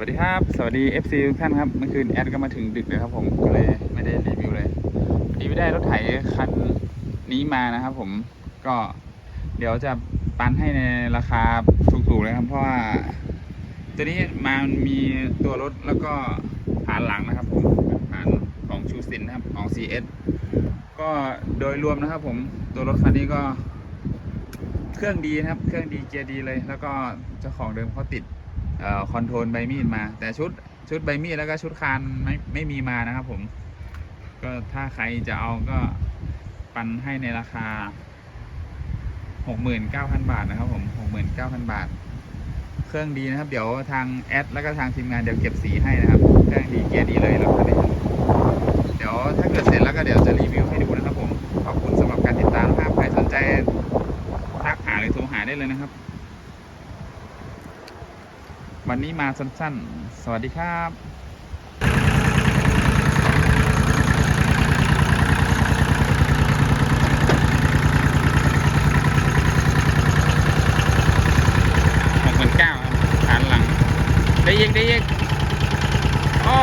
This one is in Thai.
วัสดีครับ สวัสดี FC ทุกท่านครับ เมื่อคืนแอดก็มาถึงดึกเลยครับผม ก็เลยไม่ได้รีวิวเลยพอดีไม่ได้รถไถคันนี้มานะครับผม ก็เดี๋ยวจะปันให้ในราคาถูกๆเลยครับ เพราะว่าตัวนี้มามันมีตัวรถแล้วก็ผ่านหลังนะครับผมผ่านของชูซินนะครับของ CS ก็โดยรวมนะครับผมตัวรถคันนี้ก็ เครื่องดีนะครับ เครื่องดีเกียร์ดีเลย แล้วก็เจ้าของเดิมเขาติด คอนโทรลใบมีดมา แต่ชุดชุดใบมีดแล้วก็ชุดคานไม่ไม่มีมานะครับผม ก็ถ้าใครจะเอาก็ปันให้ในราคา 69,000 บาทนะครับผม 69,000 บาท เครื่องดีนะครับ เดี๋ยวทางแอดแล้วก็ทางทีมงานเดี๋ยวเก็บสีให้นะครับ เครื่องดีเกียร์ดีเลยแล้วคันนี้เดี๋ยวถ้าเกิดเสร็จแล้วก็เดี๋ยวจะรีวิวให้ดูนะครับผม ขอบคุณสำหรับการติดตามนะครับใครสนใจทักหาหรือโทรหาได้เลยนะครับ วันนี้มาสั้นๆ สวัสดีครับหกหมื่นเก้าครับฐานหลัง ได้ยิกได้ยิกอ้อ